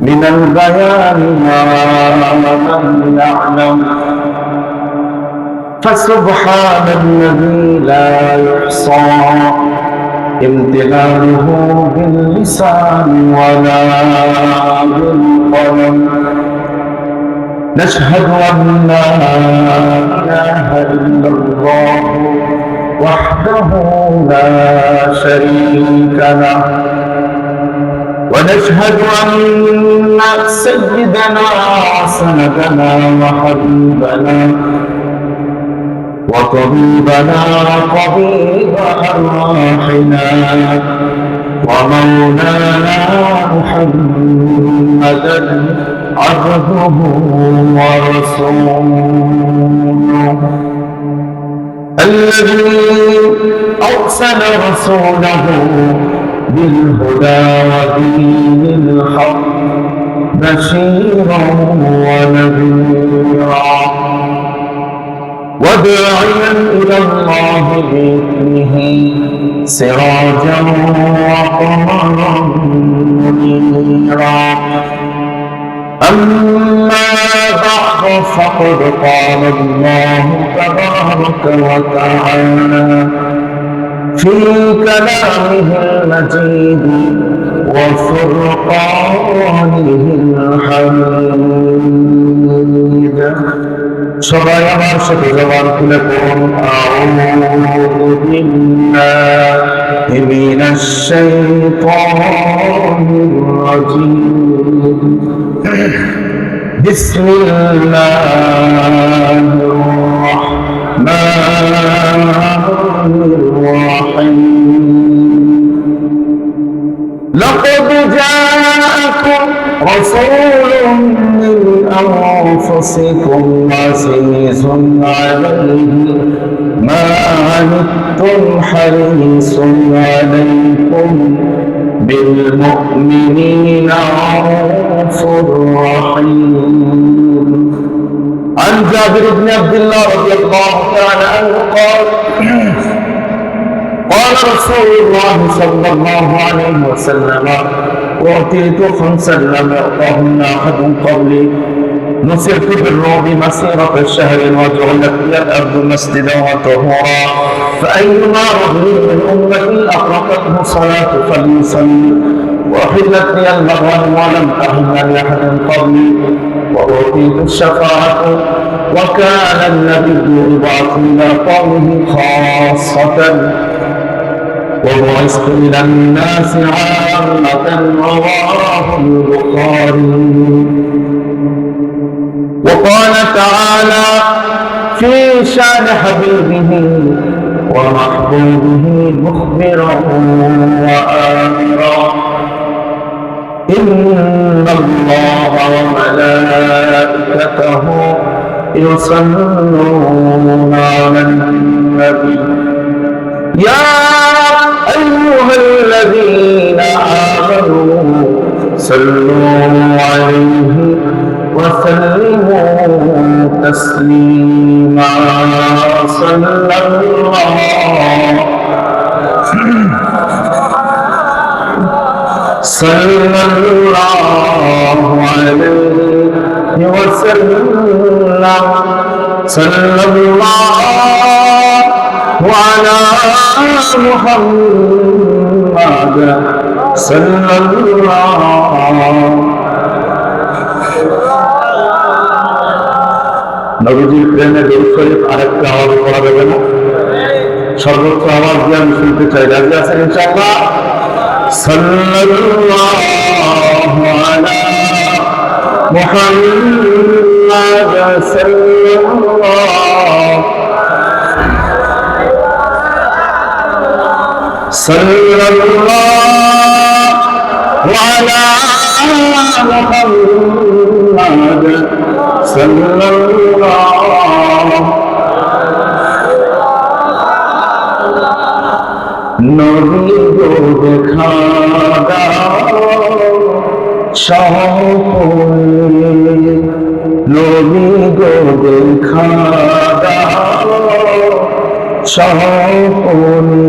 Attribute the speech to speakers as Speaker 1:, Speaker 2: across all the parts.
Speaker 1: من البيان ما لم يعلم فسبحان الذي لا يحصى. امتنانه باللسان ولا بالقلم. نشهد أن لا إله إلا الله وحده لا شريك له. ونشهد أن سيدنا وسندنا وحبيبنا وطبيبنا طبيب أرواحنا ومولانا محمدا عبده ورسوله الذي أرسل رسوله بالهدى ودين الحق بشيرا ونذيرا وداعيا إلى الله بإذنه سراجا وقمرا منيرا أما بعد فقد قال الله تبارك وتعالى في كلامه المجيد وفرقانه الحميد সবাই আমার সাথে জবান খুলে পড়ুন আউযু বিল্লাহি মিনাশ শাইতানির রাজীম বিসমিল্লাহির রাহমানির الرحيم لقد جاءكم رسول من أنفسكم عزيز عليه. ما عنتم حريص عليكم بالمؤمنين رؤوف رحيم. عن جابر بن عبد الله رضي الله تعالى عنه قال قال رسول الله صلى الله عليه وسلم أعطيت خمسا لم يعطهن أحد قبلي. نصرت بالرعب مسيرة الشهر وجعلت لي الأرض مسجدا وطهورا. فأيما رجل من أمتي أقرأته صلاة فليصلي وأحلت لي المغانم ولم أحل لأحد قبلي. وأعطيت الشفاعة وكان النبي يبعث إلى قومه خاصة. وبعثت إلى الناس عامة رواه البخاري وقال تعالى في شان حبيبه ومحبوبه مخبرا وآمرا. إن الله وملائكته يصلون على النبي. يا أيها الذين آمنوا صلوا عليه وسلموا تسليما. صلى الله صلى الله عليه وسلم. صلى الله وعلى محمد صلى الله নবীজির প্রেমে দৌড় শরীফ আরেকটা আওয়াজ করা যাবে না সর্বোচ্চ আওয়াজ দিয়ে আমি শুনতে চাই রাজি আছেন ইনশাআল্লাহ সাল্লাল্লাহু আলা মুহাম্মাদ সাল্লাল্লাহু صلى الله على محمد صلى الله নবী গো দেখা সকলে নবী গো দেখা সকলে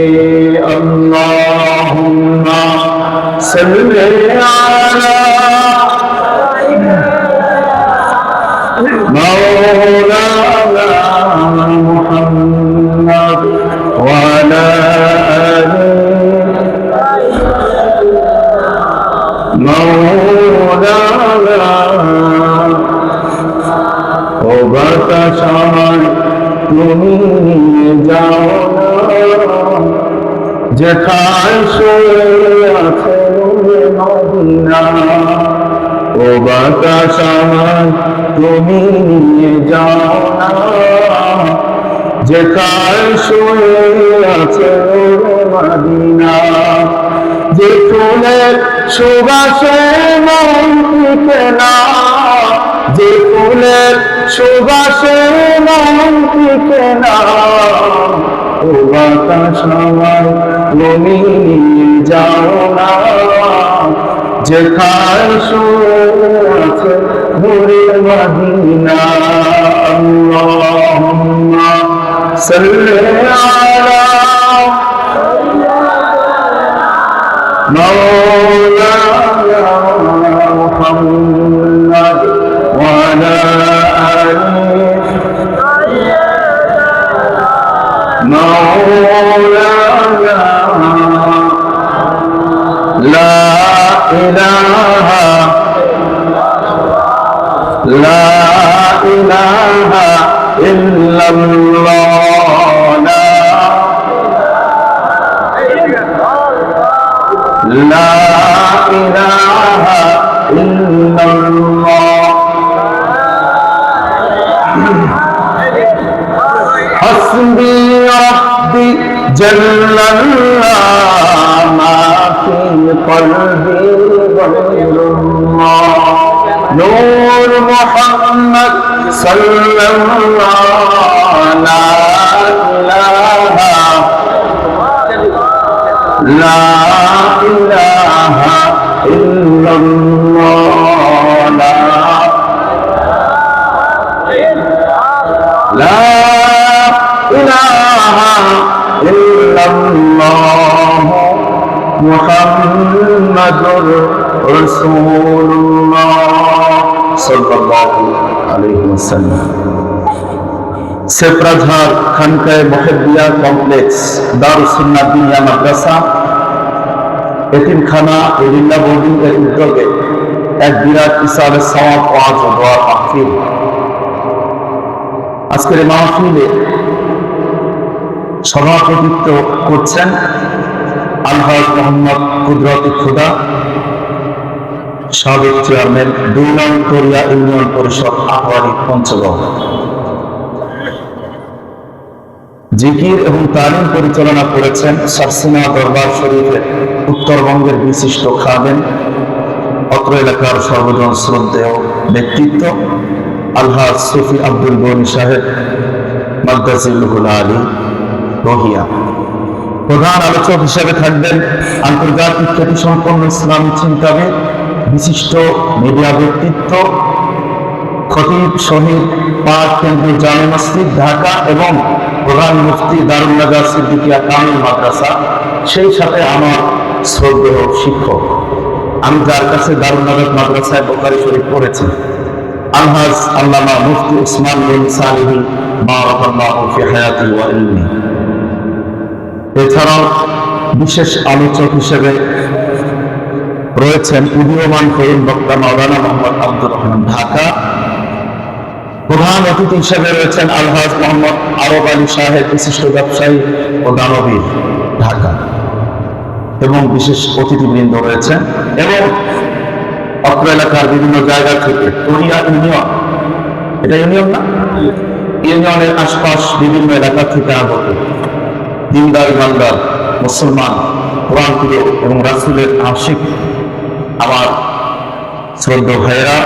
Speaker 1: সাল্লি আলা مولانا محمد وعلى آله مولانا ও বাতাসায় তুমি নিয়ে যাও না যেখায় শুয়ে আছে ও বাতাসায় তুমি নিয়ে যাও না। শুয়ে আছে মদিনা যে ফুলের সুবাসে মন না যে ফুলের সুবাসে মন টিকে না। ও বাতাস, তুমি নিয়ে যাও না। যেখান আছে ঘুরে মদিনা আল্লাহুম্মা সাল্লি আলা মাওলানা। إله لا إله إلا الله لا لا إله إلا الله حسبي ربي جل الله ما في قلبي غير الله نور محمد صلى الله لا إله لا إله إلا الله لا لا إله إلا الله মুহাম্মাদুর রাসূলুল্লাহ সাল্লাল্লাহু আলাইহি ওয়াসাল্লাম। সেপ্রাধার খানকায় মহেবিয়া কমপ্লেক্স দারুসুন্না দুনিয়া মাদ্রাসা, এতিমখানা এরিন্দা বোর্ডিং এর উদ্যোগে এক বিরাট ইসারের সওয়াব পাওয়া যাওয়ার মাহফিল। আজকের মাহফিলে সভাপতিত্ব করছেন আলহাজ মোহাম্মদ কুদরতি খুদা, সাবেক চেয়ারম্যান দুই নং কোরিয়া ইউনিয়ন পরিষদ আহ্বানী পঞ্চগড়। জিকির এবং তালিম পরিচালনা করেছেন সারসিনা দরবার শরীফের উত্তরবঙ্গের বিশিষ্ট খাবেন অত্র এলাকার সর্বজন শ্রদ্ধেয় ব্যক্তিত্ব, আলহাজ সফি আব্দুল গনি সাহেব মাদ্দাজিল্লুহুল আলী, রহিয়া। প্রধান আলোচক হিসেবে থাকবেন আন্তর্জাতিক খ্যাতিসম্পন্ন ইসলামী চিন্তাবিদ, বিশিষ্ট মিডিয়া ব্যক্তিত্ব, খতিব শহীদ পাক কেন্দ্রীয় জামে মসজিদ, ঢাকা এবং প্রধান মুফতি দারুল নাজার সিদ্দিকিয়া কামিল মাদ্রাসা। সেই সাথে আমার শ্রদ্ধেয় শিক্ষক, আমি যার কাছে দারুল নাজার মাদ্রাসায় বোকারি শরীফ পড়েছি। আলহাজ আল্লামা মুফতি উসমান বিন সালিহি, বারাকাল্লাহু ফি হায়াতি ওয়া ইলমি। এছাড়াও বিশেষ আলোচক হিসেবে রয়েছেন উদীয়মান তরুণ বক্তা মাওলানা মোহাম্মদ আব্দুর রহমান। ঢাকা। প্রধান অতিথি হিসেবে রয়েছেন আলহাজ মোহাম্মদ আরব আলী সাহেব, বিশিষ্ট ব্যবসায়ী ও দানবীর, ঢাকা। এবং বিশেষ অতিথিবৃন্দ রয়েছেন এবং অত্র এলাকার বিভিন্ন জায়গা থেকে কোরিয়া ইউনিয়ন। এটা ইউনিয়ন না? ইউনিয়নের আশপাশ বিভিন্ন এলাকা থেকে আগত। দিনদার ইমানদার মুসলমান, কোরআন প্রিয় এবং রাসুলের আশিক, আমার শ্রদ্ধ ভাইয়েরা,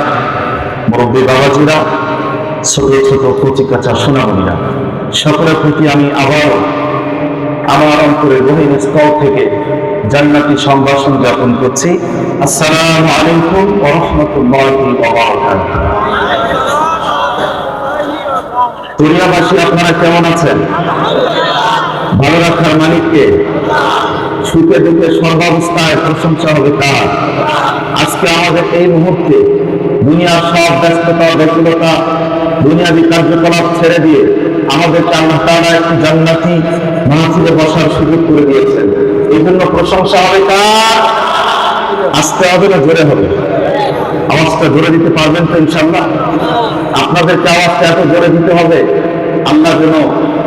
Speaker 1: মুরব্বী বাবাজিরা, ছোট ছোট কচি কাঁচা সোনামণিরা, সকলের প্রতি আমি আবার আমার অন্তরের গভীর স্তর থেকে জান্নাতি সম্ভাষণ জ্ঞাপন করছি। আসসালামু আলাইকুম ওয়া রাহমাতুল্লাহি দুনিয়াবাসী, আপনারা কেমন আছেন? ভালো রাখার মালিককে সুখে দুঃখে সর্বাবস্থায় প্রশংসা হবে তার। আজকে আমাদের এই মুহূর্তে দুনিয়ার সব ব্যস্ততা ব্যাকুলতা দুনিয়াবি কার্যকলাপ ছেড়ে দিয়ে আমাদেরকে আল্লাহ তাআলা একটি জান্নাতি মাহফিলে বসার সুযোগ করে দিয়েছেন। এই জন্য প্রশংসা হবে তার। আসতে হবে না জোরে হবে। আওয়াজটা জোরে দিতে পারবেন তো ইনশাল্লাহ আপনাদেরকে আওয়াজটা এত জোরে দিতে হবে আল্লাহ যেন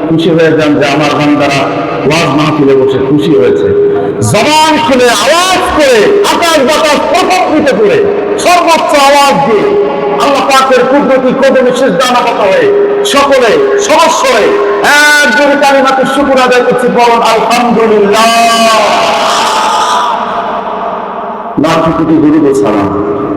Speaker 1: খুশি হয়ে যান যে আমার বান্দারা ওয়াজ মাহফিলে বসে খুশি হয়েছে। জবান খুলে, আওয়াজ করে, আকাশ বাতাস প্রকম্পিত করে সর্বোচ্চ আওয়াজ দিয়ে আল্লাহ পাকের কুদরতি কদমে শেষ দানাপাতা হয়ে সকলে সমস্যরে এক জোরে কালিমাতে শুকুর আদায় করছি, বলুন, আলহামদুলিল্লাহ। লাখ কোটি গরিব সালাম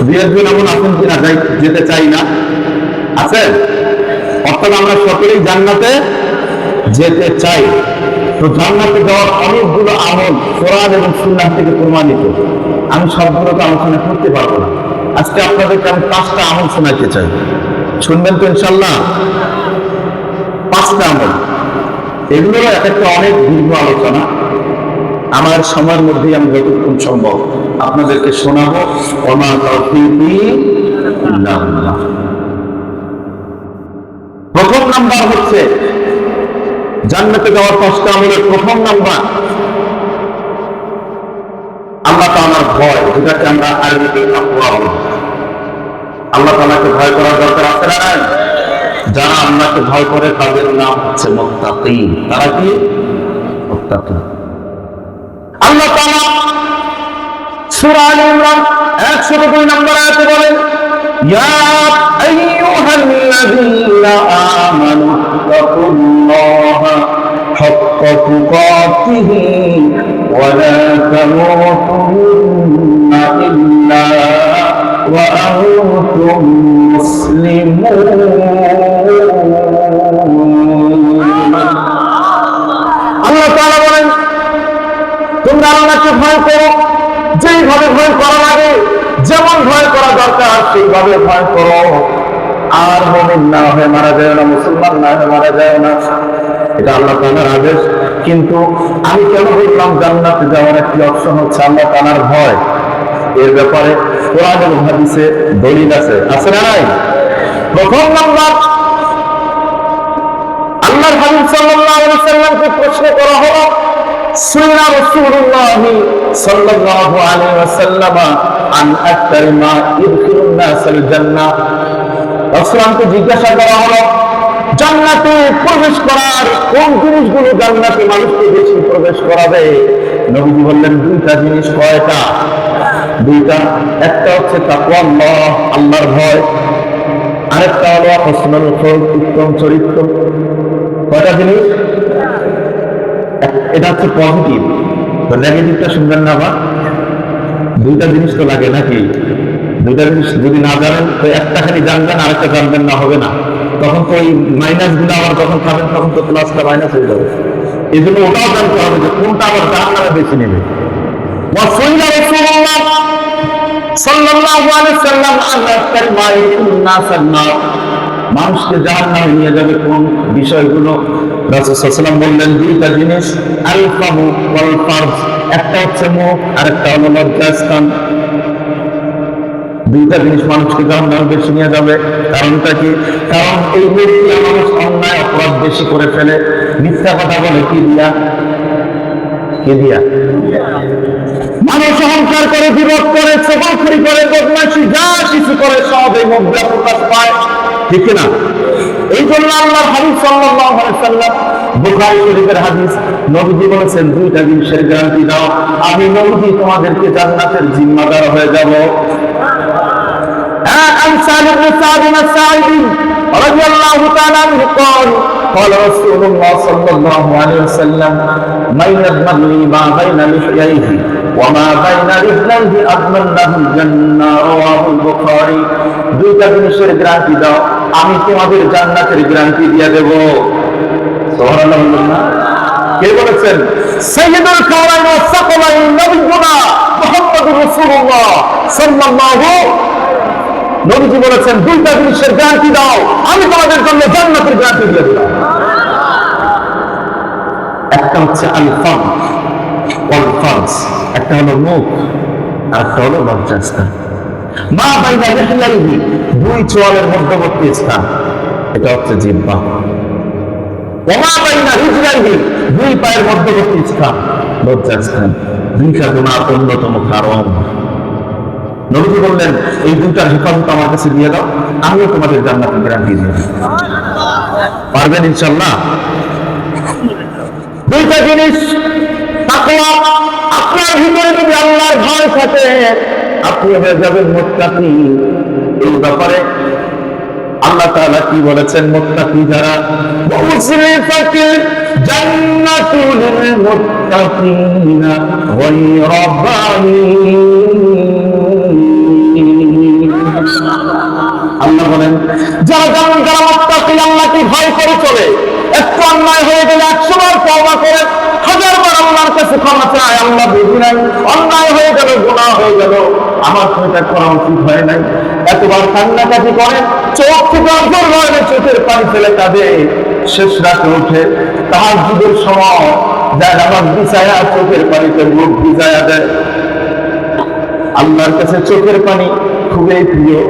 Speaker 1: দু একজন এমন আছেন কিনা যাই যেতে চাই না। আছেন অর্থাৎ আমরা সকলেই জান্নাতে যেতে চাই। তো জান্নাতে যাওয়ার অনেকগুলো আমল কোরআন এবং সুন্নাহ থেকে প্রমাণিত। আমি সবগুলোকে আলোচনা করতে পারব না। আজকে আপনাদেরকে আমি পাঁচটা আমল শোনাইতে চাই। শুনবেন তো ইনশাল্লাহ পাঁচটা আমল। এগুলো এক একটা অনেক দীর্ঘ আলোচনা। আমার সময়ের মধ্যেই আমি যতক্ষণ সম্ভব আপনাদেরকে শোনাবো প্রথম নাম্বার হচ্ছে, জান্নাতে যাওয়ার পাঁচটা আমলের প্রথম নাম্বার। আল্লাহ তাআলার ভয়, যেটাকে আমরা আরবিতে আল্লাহ তাআলাকে ভয় করার দরকার আছে না? যারা আল্লাহকে ভয় করে, তাদের নাম হচ্ছে মুত্তাকিন। তারা কি? মুত্তাকিন। আল্লাহ তাআলা সূরা আলে ইমরান 102 নম্বর আয়াতে বলেন, ইয়া আইয়ুহাল্লাযীনা আমানু তাকুল্লাহা হাক্কা তুকাতিহি ওয়া লা তামুতুন্না ইল্লা ওয়া আনতুম মুসলিমুন। যেমন ভয় করা দরকার, সেইভাবে ভয় করো। আর মমিন না হয়ে মারা যায় না, মুসলমান না হয়ে মারা যায় না। এটা আল্লাহ তাআলার আদেশ। কিন্তু আমি কেন বললাম জান্নাতে যাওয়ার একটি অপশন হচ্ছে আল্লাহ তাআলার ভয়? এর ব্যাপারে কোরআন হাদিসে দলিল আছে। আছে না নাই? প্রথম নাম্বার, আল্লাহর হাবিব সাল্লাল্লাহু আলাইহি সাল্লামকে প্রশ্ন করা হলো সুন্নাহ রাসূলুল্লাহ সাল্লাল্লাহু আলাইহি ওয়াসাল্লাম, আন আকতার মা ইদখিলুন নাসাল জান্নাহ। রাসূলকে জিজ্ঞাসা করা হলো, জান্নাতে প্রবেশ করার কোন জিনিসগুলো জান্নাতে মানুষকে বেশি প্রবেশ করাবে? নবীজি বললেন, দুইটা জিনিস কয়টা? দুইটা, একটা হচ্ছে তাকওয়াল্লাহ আল্লাহর ভয়। আরেকটা হলো হসনুল খলক উত্তম চরিত্র। কয়টা জিনিস? এটা হচ্ছে পজিটিভ তো নেগেটিভটা শুনবেন না বা দুইটা জিনিস তো লাগে নাকি? দুইটা জিনিস যদি না জানেন, তো একটা খালি জানবেন, আরেকটা জানবেন না, হবে না। তখন তো ওই মাইনাসগুলো আবার যখন খাবেন, তখন তো প্লাসটা মাইনাস হয়ে যাবে। এই জন্য ওটাও জানতে হবে যে কোনটা আবার জান না বেছে নেবে। মানুষকে জাহান নামে নিয়ে যাবে কোন বিষয়গুলো। বললেন, দুইটা জিনিস ওয়াল একটা হচ্ছে আর একটা হলো লজ্জাস্থান। দুইটা জিনিস মানুষকে নামে বেশি নিয়ে যাবে। কারণটা কি? কারণ এই মানুষ অন্যায় অপরাধ বেশি করে ফেলে। মিথ্যা কথা বলে, কি দিয়া? কি দিয়া? মানুষ অহংকার করে বিরোধ করে সকলখুরি করে বদমাইশি যা কিছু করে সব এই মুখ দিয়ে প্রকাশ পায় ঠিক না এই জন্য আল্লাহ হাবিব সাল্লাল্লাহু আলাইহি সাল্লাম বুখারী শরীফের হাদিস নবীজি বলেছেন দুইটা জিনিসের গ্যারান্টি দাও আমি নবীজি তোমাদেরকে জান্নাতের জিম্মাদার হয়ে যাব عن سالم بن سعد الساعدي رضي الله تعالى عنه قال قال رسول الله صلى الله عليه وسلم من يضمن لي ما بين لحييه ওয়ামা বাইনা রিজলাইহি আদমান্নাহুল জান্নাহ রাওয়াহুল বুখারী দুইটা জিনিসের গ্যারান্টি দাও। আমি তোমাদের জান্নাতের গ্যারান্টি দিয়ে দেব। সুবহানাল্লাহ কে বলেছেন? সাইয়্যিদুল কাওলাইন ওয়া সাকালাইন নবিয়ুনা মুহাম্মদুর রাসূলুল্লাহ সাল্লাল্লাহু নবীজি বলেছেন, দুইটা জিনিসের গ্যারান্টি দাও। আমি তোমাদের জন্য জান্নাতের গ্যারান্টি দিয়ে দিলাম। একটা হচ্ছে আল একটা হলো মুখ আর একটা হলো লজ্জাস্থান। লিহলাইহি দুই চোয়ালের মধ্যবর্তী স্থান, এটা হচ্ছে জিহ্বা। ওমা রিজলাইহি দুই পায়ের মধ্যবর্তী স্থান দুইটা অন্যতম কারণ। নবীজি বললেন, এই দুইটার হেফাজত আমার কাছে দিয়ে দাও, আমিও তোমাদের জান্নাতের গ্যারান্টি দিয়ে দেব পারবেন ইনশাল্লাহ দুইটা জিনিস, তাকওয়া আপনার ভিতরে যদি আল্লাহর ভয় থাকে, আপনি হয়ে যাবেন মুত্তাকি। এই ব্যাপারে আল্লাহ তাআলা কি বলেছেন? মুত্তাকি যারা মুসলিফাতিল জান্নাতুল মুত্তাকিনা গায়রা আল্লাহ বলেন, যারা যেমন যারা মুত্তাকি, আল্লাহকে ভয় করে চলে একটু অন্যায় হয়ে গেলে একশো বার তওবা করে হাজার বার আল্লাহর কাছে ক্ষমা চায়, আল্লাহ বুঝি নাই। অন্যায় হয়ে গেল, গুনাহ হয়ে গেল। আমার তো এটা করা উচিত হয় নাই। এতবার কান্নাকাটি করে, চোখ থেকে অন্তর হয় চোখের পানি ফেলে কাঁদে। শেষ রাতে উঠে তাহার যুগের সময় যায়, আমার বিছায়া চোখের পানিতে মুখ ভিজায়া দেয়। আল্লাহর কাছে চোখের পানি খুবই প্রিয়।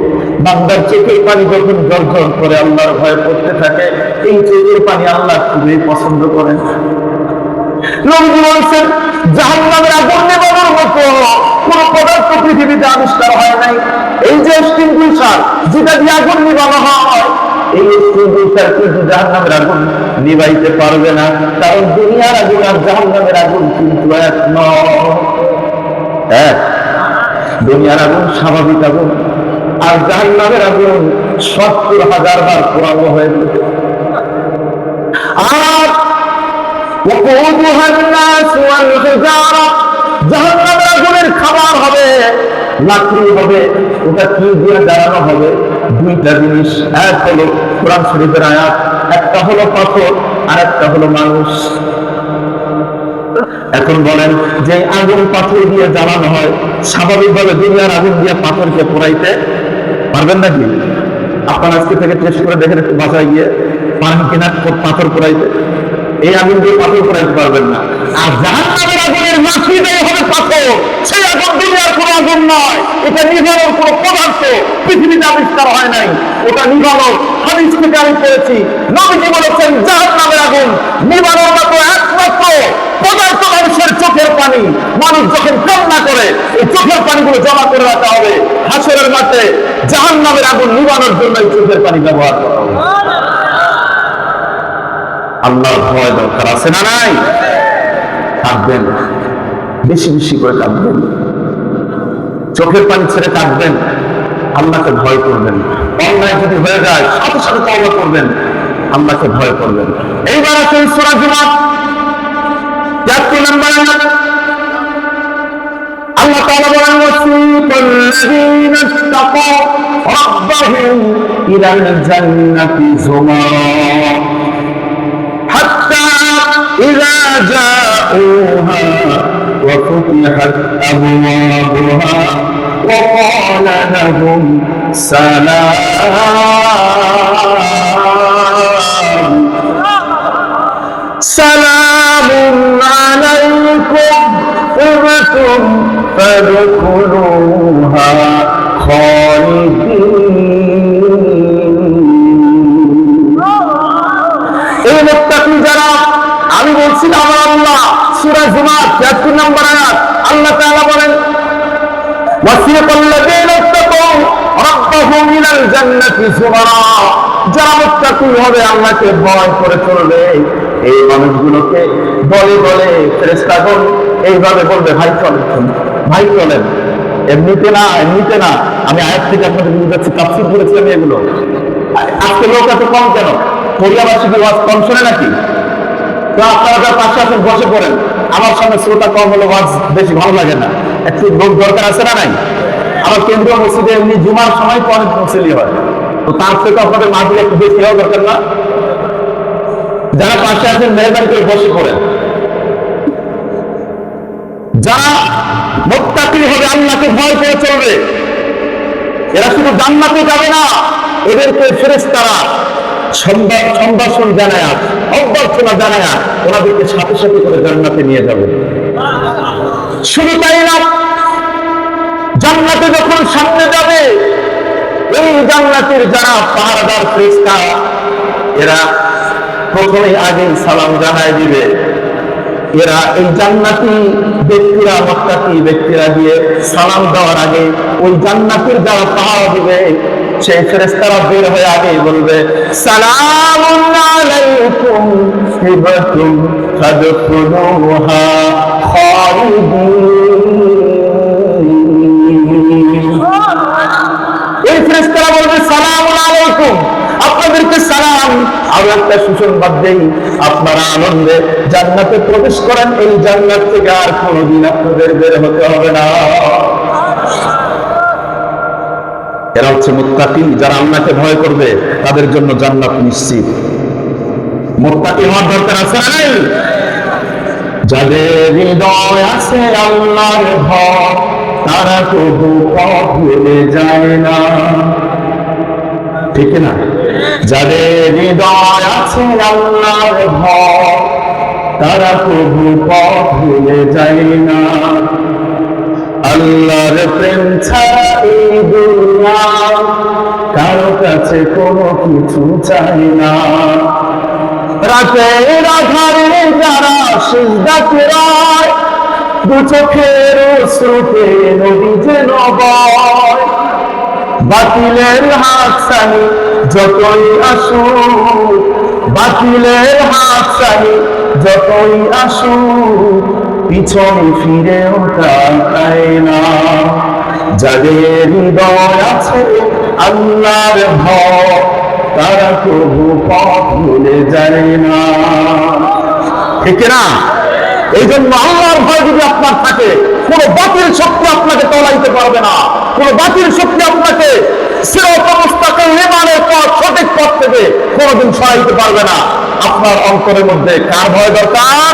Speaker 1: বান্দার চোখের পানি যখন গর্জন করে, আল্লাহর ভয় পড়তে থাকে, এই চোখের পানি আল্লাহ খুবই পছন্দ করেন। হয় নাই। এই যে হয় জাহান্নামের নিবাইতে পারবে না? কারণ দুনিয়ার আগুন আর জাহান্নামের আগুন কিন্তু এক নয়। এক দুনিয়ার আগুন স্বাভাবিক আগুন। আর যার নামের আগুন সত্তর হাজার বার পুরানো হয়ে আর আগুনের খাবার হবে দিয়ে দাঁড়ানো হবে? দুইটা জিনিস। এক কোরআন শরীফের একটা হলো পাথর, আর একটা হলো মানুষ। এখন বলেন যে আগুন পাথর দিয়ে জ্বালানো হয়, স্বাভাবিকভাবে দুনিয়ার আগুন দিয়ে পাথরকে পোড়াইতে পারবেন নাকি? আপনার আজকে থেকে টেস্ট করে দেখেন একটু বাসায় গিয়ে পানি কিনা পাথর পোড়াইতে এই আগুন দিয়ে পাথর পোড়াইতে পারবেন না। আর জাহান নামের আগুনের মাছি দেয় হবে পাথর। সেই আগুন দুনিয়ার কোনো আগুন নয়। এটা নিভানোর কোনো পদার্থ। পৃথিবীতে আবিষ্কার হয় নাই। ওটা নিভানোর হাদিস থেকে আমি পেয়েছি নবীজি বলেছেন জাহান নামের আগুন নিভানোর মতো একমাত্র পদার্থ মানুষের চোখের পানি। মানুষ যখন কান্না করে, এই চোখের পানিগুলো জমা করে রাখা হবে। হাসরের মাঠে জাহান নামের আগুন নিবানোর জন্য এই চোখের পানি ব্যবহার করা আল্লাহর ভয় দরকার আছে না নাই? কাঁদবেন। বেশি বেশি করে কাঁদবেন। চোখের পানি ছেড়ে কাঁদবেন। আল্লাহকে ভয় করবেন। অন্যায় যদি হয়ে যায়, সাথে সাথে করবেন। আল্লাহকে ভয় করবেন। এইবার আছে সূরা জুমার চারটি নাম্বার আল্লাহ তাআলা বলেন ওয়াসিকাল লাযীনা ইত্তাকাও রাব্বাহুম ইলাল জান্নাতি যুমারা حتى إذا جاءوها وفتحت أبوابها وقال لهم سلام সূরা জুমার 73 নম্বর আয়াত, আল্লাহ তাআলা বলেন ওয়াসিয়াল ইত্তাকাউ রাব্বাহুম ইলাল জান্নাতি যুমারা যারা মুত্তাকি হবে, আল্লাহকে ভয় করে চলবে। এই মানুষগুলোকে দলে ফেরেস্তাগণ এইভাবে বলবে, ভাই চলেন ভাই চলেন। এমনিতে না এমনিতে না। আমি আয়াত থেকে আপনাদের বুঝাচ্ছি তাফসির করেছি আমি এগুলো। আজকে লোক এত কম কেন? কোরিয়াবাসী কি ওয়াজ কম শোনে নাকি? তো আপনারা যারা পাশে আছেন, বসে পড়েন। আমার সামনে শ্রোতা কম হলে ওয়াজ বেশি ভালো লাগে না। একটু লোক দরকার আছে না নাই? আমার কেন্দ্রীয় মসজিদে এমনি জুমার সময় অনেক মুসলি হয়। তো তার থেকে আপনাদের মাহফিল একটু বেশি হওয়া দরকার না? যারা পাশে আছেন, মেহরবানি করে বসে পড়েন। যারা মোত্তাকি হবে, আল্লাহকে ভয় করে চলবে। এরা শুধু জান্নাতে যাবে না, এদেরকে ফেরেশতারা সম্বা- সম্ভাষণ জানায়, অভ্যর্থনা জানায় ওনাদেরকে সাথে সাথে করে জান্নাতে নিয়ে যাবে। শুধু তাই না, জান্নাতে যখন সামনে যাবে এই জান্নাতের যারা পাহারাদার ফেরেশতা, এরা প্রথমে আগে সালাম জানায় দিবে। এরা এই জান্নাতি ব্যক্তিরা, মক্কাতি ব্যক্তিরা দিয়ে সালাম দেওয়ার আগে ওই জান্নাতের যারা পাহারা দিবে সেই ফেরেস্তারা বের হয়ে আগে বলবে, সালামুন আলাইকুম ফাদখুলুহা খালিদিন। এই ফেরেশতারা বলবে সালাম আলাইকুম। আপনাদেরকে সালাম। আরও একটা সুসংবাদ দেই। আপনারা আনন্দে জান্নাতে প্রবেশ করেন। এই জান্নাত থেকে আর কোনোদিন আপনাদের বের হতে হবে না। এরা হচ্ছে মুত্তাকি যারা আল্লাহকে ভয় করবে, তাদের জন্য জান্নাত নিশ্চিত। হওয়ার দরকার আছে যাদের হৃদয় আছে আল্লাহর ভয়, তারা পথ ভুলে যায় না। ঠিক না? যাদের হৃদয় আছে আল্লাহর ভয়, তারা ভুলে যায় না। আল্লাহর প্রেম ছাড়া এই দুনিয়া কারও কাছে কোনো কিছু চাই না। রাতের আধারে যারা সিজদা করায় দু চোখের শ্রুতে নদী যেন বাতিলের হাত সানি যতই আসুক, বাতিলের হাত সানি যতই আসুক, পিছনে ফিরেও তাকায় না। যাদের হৃদয় আছে আল্লাহর ভয়, তারা প্রভু পথ ভুলে যায় না। ঠিক না এই জন্য আল্লাহর ভয় যদি আপনার থাকে, কোন বাতিল শক্তি আপনাকে তলাইতে পারবে না। কোন বাতিল শক্তি আপনাকে সঠিক পথ থেকে কোনোদিন সরাইতে পারবে না। আপনার অন্তরের মধ্যে কার ভয় দরকার?